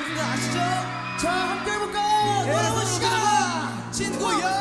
무슨 거 아시죠? 자 함께 해볼까요? 여러분 시간 진구야